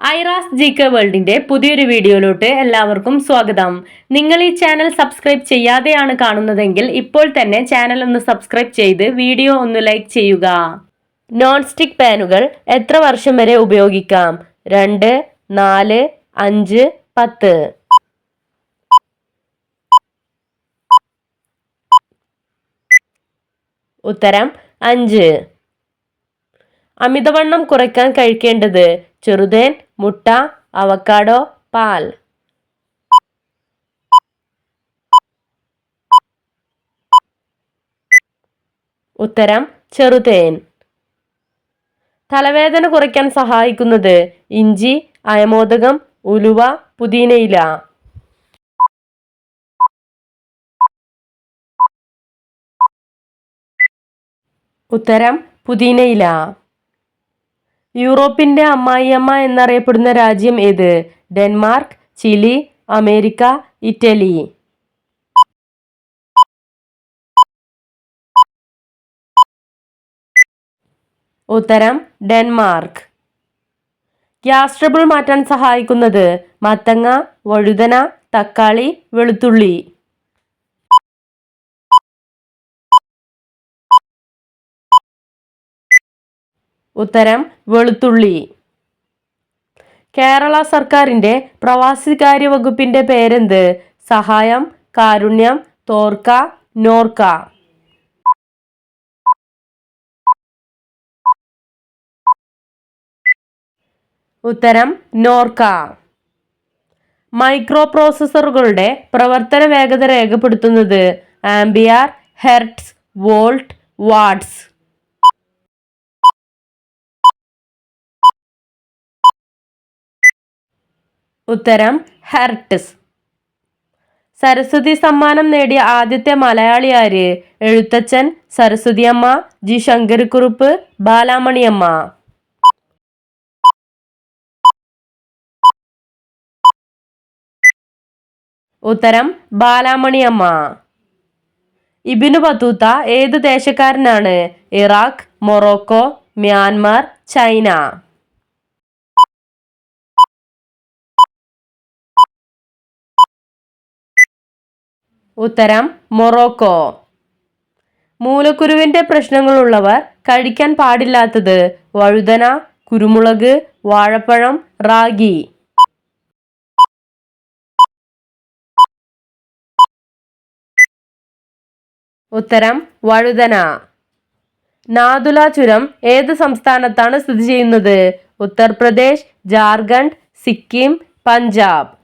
Aira's G K വേൾഡിന്റെ പുതിയൊരു വീഡിയോയിലോട്ട് എല്ലാവർക്കും സ്വാഗതം. നിങ്ങൾ ഈ ചാനൽ സബ്സ്ക്രൈബ് ചെയ്യാതെയാണ് കാണുന്നതെങ്കിൽ ഇപ്പോൾ തന്നെ ചാനൽ ഒന്ന് സബ്സ്ക്രൈബ് ചെയ്ത് വീഡിയോ ഒന്ന് ലൈക്ക് ചെയ്യുക. നോൺ സ്റ്റിക് പാനുകൾ എത്ര വർഷം വരെ ഉപയോഗിക്കാം? രണ്ട് നാല് അഞ്ച് പത്ത്. ഉത്തരം അഞ്ച്. അമിതവണ്ണം കുറയ്ക്കാൻ കഴിക്കേണ്ടത് ചെറുതേൻ മുട്ട അവക്കാഡോ പാൽ. ഉത്തരം ചെറുതേൻ. തലവേദന കുറയ്ക്കാൻ സഹായിക്കുന്നത് ഇഞ്ചി അയമോദകം ഉലുവ പുതിനയില. ഉത്തരം പുതിനയില. യൂറോപ്പിന്റെ അമ്മായിയമ്മ എന്നറിയപ്പെടുന്ന രാജ്യം ഏത്? Denmark Chile America Italy. ഉത്തരം ഡെൻമാർക്ക്. ഗ്യാസ് ട്രബിൾ മാറ്റാൻ സഹായിക്കുന്നത് മത്തങ്ങ വഴുതന തക്കാളി വെളുത്തുള്ളി. ഉത്തരം വെളുത്തുള്ളി. കേരള സർക്കാരിന്റെ പ്രവാസികാര്യ വകുപ്പിന്റെ പേരെന്ത്? സഹായം കാരുണ്യം തോർക്ക നോർക്ക. ഉത്തരം നോർക്ക. മൈക്രോ പ്രോസസ്സറുകളുടെ പ്രവർത്തന വേഗത രേഖപ്പെടുത്തുന്നത് ആംബിയാർ ഹെർട്സ് വോൾട്ട് വാട്ട്സ്. ഉത്തരം ഹെർട്സ് സരസ്വതി സമ്മാനം നേടിയ ആദ്യത്തെ മലയാളി ആര് എഴുത്തച്ഛൻ സരസ്വതിയമ്മ ജി. ശങ്കരക്കുറുപ്പ് ബാലാമണിയമ്മ. ഉത്തരം ബാലാമണിയമ്മ. ഇബിനു ബത്തൂത്ത ഏത് ദേശക്കാരനാണ്? Iraq Morocco Myanmar China. ഉത്തരം മൊറോക്കോ. മൂലക്കുരുവിന്റെ പ്രശ്നങ്ങളുള്ളവർ കഴിക്കാൻ പാടില്ലാത്തത് വഴുതന കുരുമുളക് വാഴപ്പഴം റാഗി. ഉത്തരം വഴുതന. നാദുല ചുരം ഏത് സംസ്ഥാനത്താണ് സ്ഥിതി ചെയ്യുന്നത്? ഉത്തർപ്രദേശ് ജാർഖണ്ഡ് സിക്കിം പഞ്ചാബ്.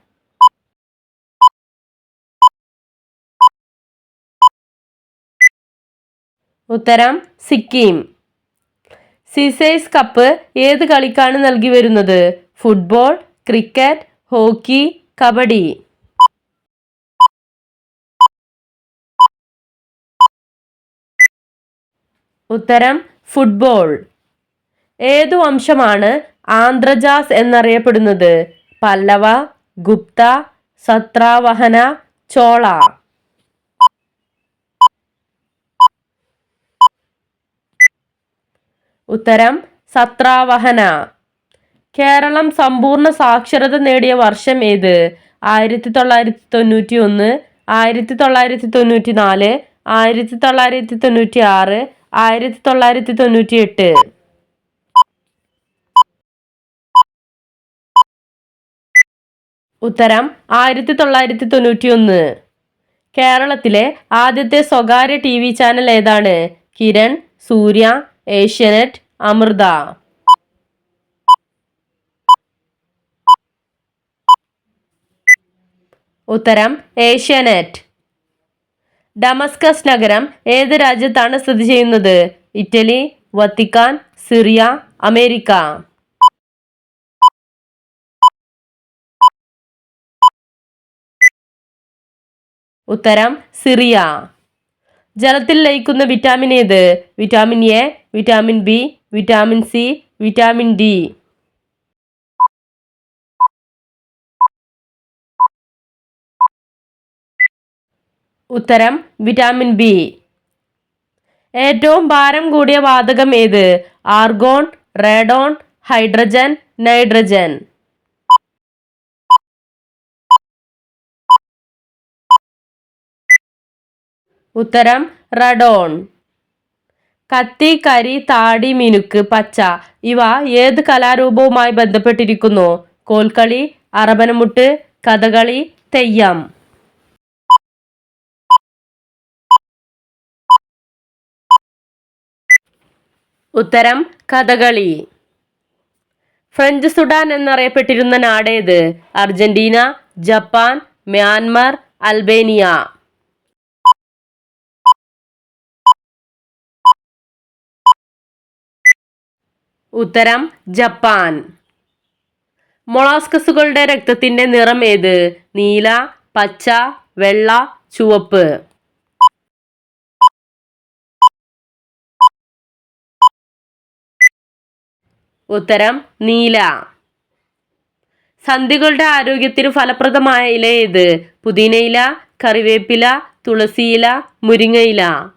ഉത്തരം സിക്കിം. സിസൈസ് കപ്പ് ഏത് കളിക്കാണ് നൽകി വരുന്നത്? Football cricket hockey kabaddi. ഉത്തരം ഫുട്ബോൾ. ഏതു വംശമാണ് ആന്ധ്രജാസ് എന്നറിയപ്പെടുന്നത്? പല്ലവ ഗുപ്ത സത്രാവഹന ചോള. ഉത്തരം സത്രാവഹന. കേരളം സമ്പൂർണ സാക്ഷരത നേടിയ വർഷം ഏത്? ആയിരത്തി തൊള്ളായിരത്തി തൊണ്ണൂറ്റി ഒന്ന് ആയിരത്തി തൊള്ളായിരത്തി തൊണ്ണൂറ്റി നാല് ആയിരത്തി തൊള്ളായിരത്തി തൊണ്ണൂറ്റി ആറ് ആയിരത്തി തൊള്ളായിരത്തി തൊണ്ണൂറ്റി എട്ട് ഉത്തരം ആയിരത്തി തൊള്ളായിരത്തി തൊണ്ണൂറ്റി ഒന്ന് കേരളത്തിലെ ആദ്യത്തെ സ്വകാര്യ ടി വി ചാനൽ ഏതാണ്? കിരൺ സൂര്യ ഏഷ്യനെറ്റ് അമൃത. ഉത്തരം ഏഷ്യാനെറ്റ്. ഡമസ്കസ് നഗരം ഏത് രാജ്യത്താണ് സ്ഥിതി ചെയ്യുന്നത്? Italy Vatican Syria America. ഉത്തരം സിറിയ. ജലത്തിൽ ലയിക്കുന്ന വിറ്റാമിൻ ഏത്? Vitamin A vitamin B vitamin C vitamin D ഉത്തരം വിറ്റാമിൻ ബി ഏറ്റവും ഭാരം കൂടിയ വാതകം ഏത്? ആർഗോൺ റേഡോൺ ഹൈഡ്രജൻ നൈട്രജൻ ഉത്തരം റഡോൺ. കത്തി കരി താടി മിനുക്ക് പച്ച. ഇവ ഏത് കലാരൂപവുമായി ബന്ധപ്പെട്ടിരിക്കുന്നു? കോൽക്കളി അറബനമുട്ട് കഥകളി തെയ്യം. ഉത്തരം കഥകളി. ഫ്രഞ്ച് സുഡാൻ എന്നറിയപ്പെട്ടിരുന്ന നാടേത്? Argentina Japan Myanmar Albania. ഉത്തരം ജപ്പാൻ. മൊളാസ്കസുകളുടെ രക്തത്തിന്റെ നിറം ഏത്? നീല പച്ച വെള്ള ചുവപ്പ്. ഉത്തരം നീല. സന്ധികളുടെ ആരോഗ്യത്തിന് ഫലപ്രദമായ ഇല ഏത്? പുതിനയില കറിവേപ്പില തുളസിയില മുരിങ്ങയില.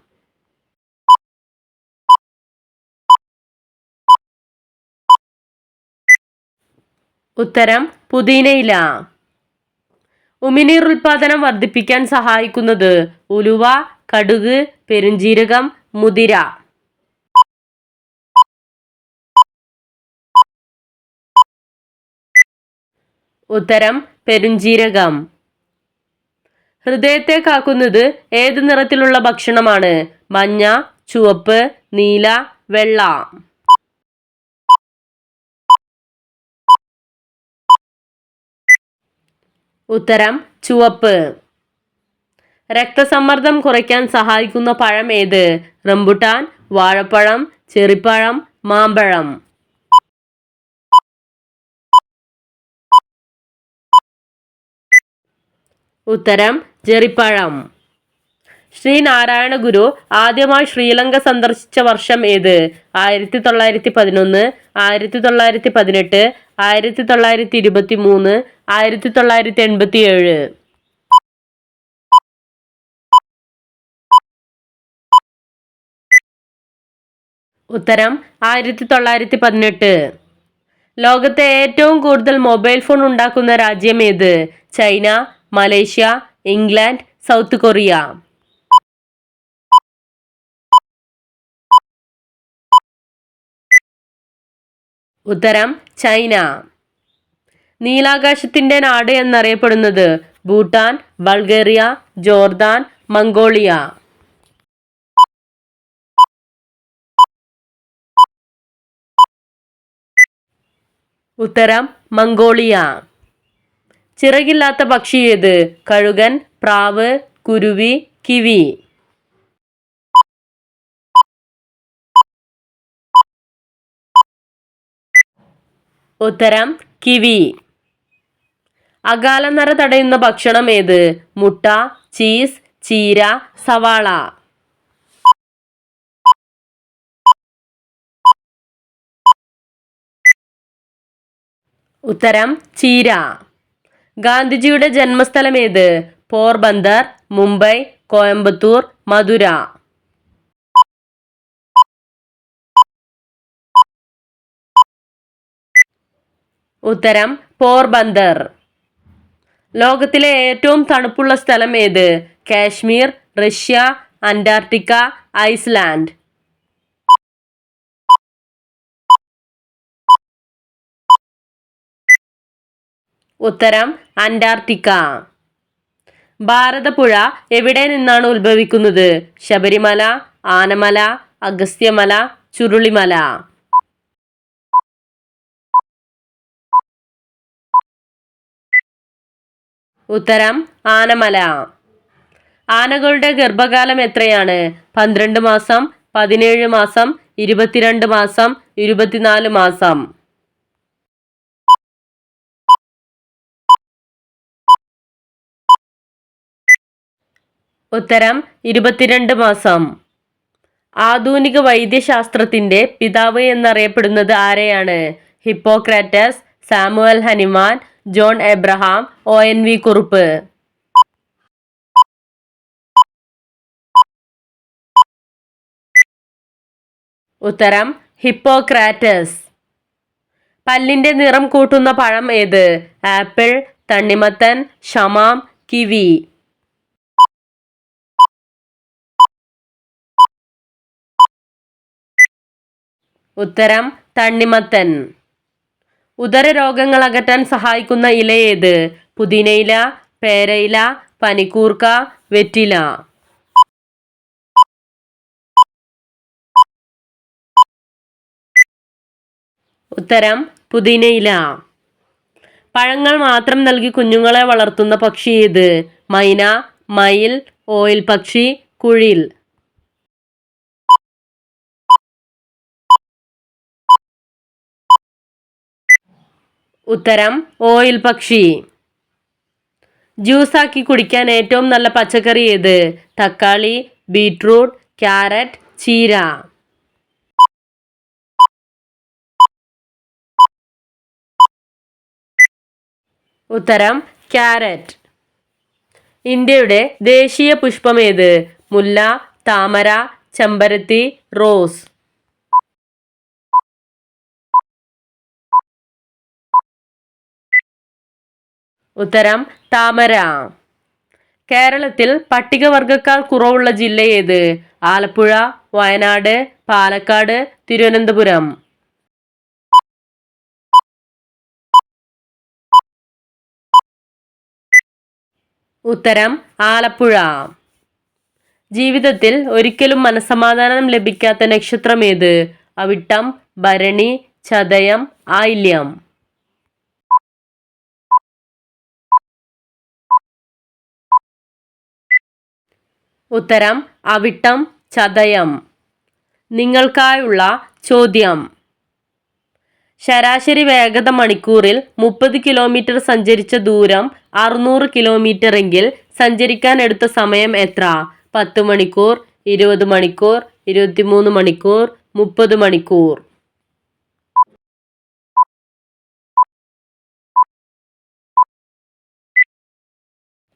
ഉത്തരം പുതിനയില. ഉമിനീർ ഉൽപാദനം വർദ്ധിപ്പിക്കാൻ സഹായിക്കുന്നത് ഉലുവ കടുക് പെരുംജീരകം മുതിര. ഉത്തരം പെരുംജീരകം. ഹൃദയത്തെ കാക്കുന്നത് ഏത് നിറത്തിലുള്ള ഭക്ഷണമാണ്? മഞ്ഞ ചുവപ്പ് നീല വെള്ള. ഉത്തരം ചുവപ്പ്. രക്തസമ്മർദ്ദം കുറയ്ക്കാൻ സഹായിക്കുന്ന പഴം ഏത്? റംബുട്ടാൻ വാഴപ്പഴം ചെറിപ്പഴം മാമ്പഴം. ഉത്തരം ചെറിപ്പഴം. ശ്രീനാരായണ ഗുരു ആദ്യമായി ശ്രീലങ്ക സന്ദർശിച്ച വർഷം ഏത്? ആയിരത്തി തൊള്ളായിരത്തി പതിനൊന്ന് ആയിരത്തി തൊള്ളായിരത്തി പതിനെട്ട് ആയിരത്തി തൊള്ളായിരത്തി ഇരുപത്തി മൂന്ന് ആയിരത്തി തൊള്ളായിരത്തി എൺപത്തി ഏഴ് ഉത്തരം ആയിരത്തി തൊള്ളായിരത്തി പതിനെട്ട് ലോകത്തെ ഏറ്റവും കൂടുതൽ മൊബൈൽ ഫോൺ ഉണ്ടാക്കുന്ന രാജ്യം ഏത്? China Malaysia England South Korea. ഉത്തരം ചൈന. നീലാകാശത്തിന്റെ നാട് എന്നറിയപ്പെടുന്നത് ഭൂട്ടാൻ ബൾഗേറിയ ജോർദാൻ മംഗോളിയ. ഉത്തരം മംഗോളിയ. ചിറകില്ലാത്ത പക്ഷി ഏത്? കഴുകൻ പ്രാവ് കുരുവി കിവി. ഉത്തരം കിവി. അകാലനര തടയുന്ന ഭക്ഷണം ഏത്? മുട്ട ചീസ് ചീര സവാള. ഉത്തരം ചീര. ഗാന്ധിജിയുടെ ജന്മസ്ഥലം ഏത്? പോർബന്ദർ മുംബൈ കോയമ്പത്തൂർ മധുര. ഉത്തരം പോർബന്ദർ. ലോകത്തിലെ ഏറ്റവും തണുപ്പുള്ള സ്ഥലം ഏത്? Kashmir Russia Antarctica Iceland. ഉത്തരം അന്റാർട്ടിക്ക. ഭാരതപ്പുഴ എവിടെ നിന്നാണ് ഉത്ഭവിക്കുന്നത്? ശബരിമല ആനമല അഗസ്ത്യമല ചുരുളിമല. ഉത്തരം ആനമല. ആനകളുടെ ഗർഭകാലം എത്രയാണ്? പന്ത്രണ്ട് മാസം പതിനേഴ് മാസം ഇരുപത്തിരണ്ട് മാസം ഇരുപത്തിനാല് മാസം. ഉത്തരം ഇരുപത്തിരണ്ട് മാസം. ആധുനിക വൈദ്യശാസ്ത്രത്തിന്റെ പിതാവ് എന്നറിയപ്പെടുന്നത് ആരെയാണ്? Hippocrates Samuel Hahnemann John Abraham O N V Kurup. ഉത്തരം ഹിപ്പോക്രാറ്റസ്. പല്ലിന്റെ നിറം കൂട്ടുന്ന പഴം ഏത്? ആപ്പിൾ തണ്ണിമത്തൻ ഷമാം കിവി. ഉത്തരം തണ്ണിമത്തൻ. ഉദര രോഗങ്ങൾ അകറ്റാൻ സഹായിക്കുന്ന ഇല ഏത്? പുതിനയില പേരയില പനിക്കൂർക്ക വെറ്റില. ഉത്തരം പുതിനയില. പഴങ്ങൾ മാത്രം നൽകി കുഞ്ഞുങ്ങളെ വളർത്തുന്ന പക്ഷി ഏത്? മൈന മയിൽ ഓയിൽ പക്ഷി കുഴിൽ. ഉത്തരം ഓയിൽ പക്ഷി. ജ്യൂസാക്കി കുടിക്കാൻ ഏറ്റവും നല്ല പച്ചക്കറി ഏത്? തക്കാളി ബീട്രൂട്ട് ക്യാരറ്റ് ചീര. ഉത്തരം ക്യാരറ്റ്. ഇന്ത്യയുടെ ദേശീയ പുഷ്പമേത് മുല്ല താമര ചെമ്പരത്തി റോസ്. ഉത്തരം താമര. കേരളത്തിൽ പട്ടികവർഗക്കാർ കുറവുള്ള ജില്ല ഏത്? ആലപ്പുഴ വയനാട് പാലക്കാട് തിരുവനന്തപുരം. ഉത്തരം ആലപ്പുഴ. ജീവിതത്തിൽ ഒരിക്കലും മനസമാധാനം ലഭിക്കാത്ത നക്ഷത്രം ഏത്? അവിട്ടം ഭരണി ചതയം ആയില്യം. ഉത്തരം അവിട്ടം ചതയം. നിങ്ങൾക്കായുള്ള ചോദ്യം. ശരാശരി വേഗത മണിക്കൂറിൽ മുപ്പത് കിലോമീറ്റർ സഞ്ചരിച്ച ദൂരം അറുന്നൂറ് കിലോമീറ്റർ എങ്കിൽ സഞ്ചരിക്കാൻ എടുത്ത സമയം എത്ര? പത്ത് മണിക്കൂർ ഇരുപത് മണിക്കൂർ ഇരുപത്തിമൂന്ന് മണിക്കൂർ മുപ്പത് മണിക്കൂർ.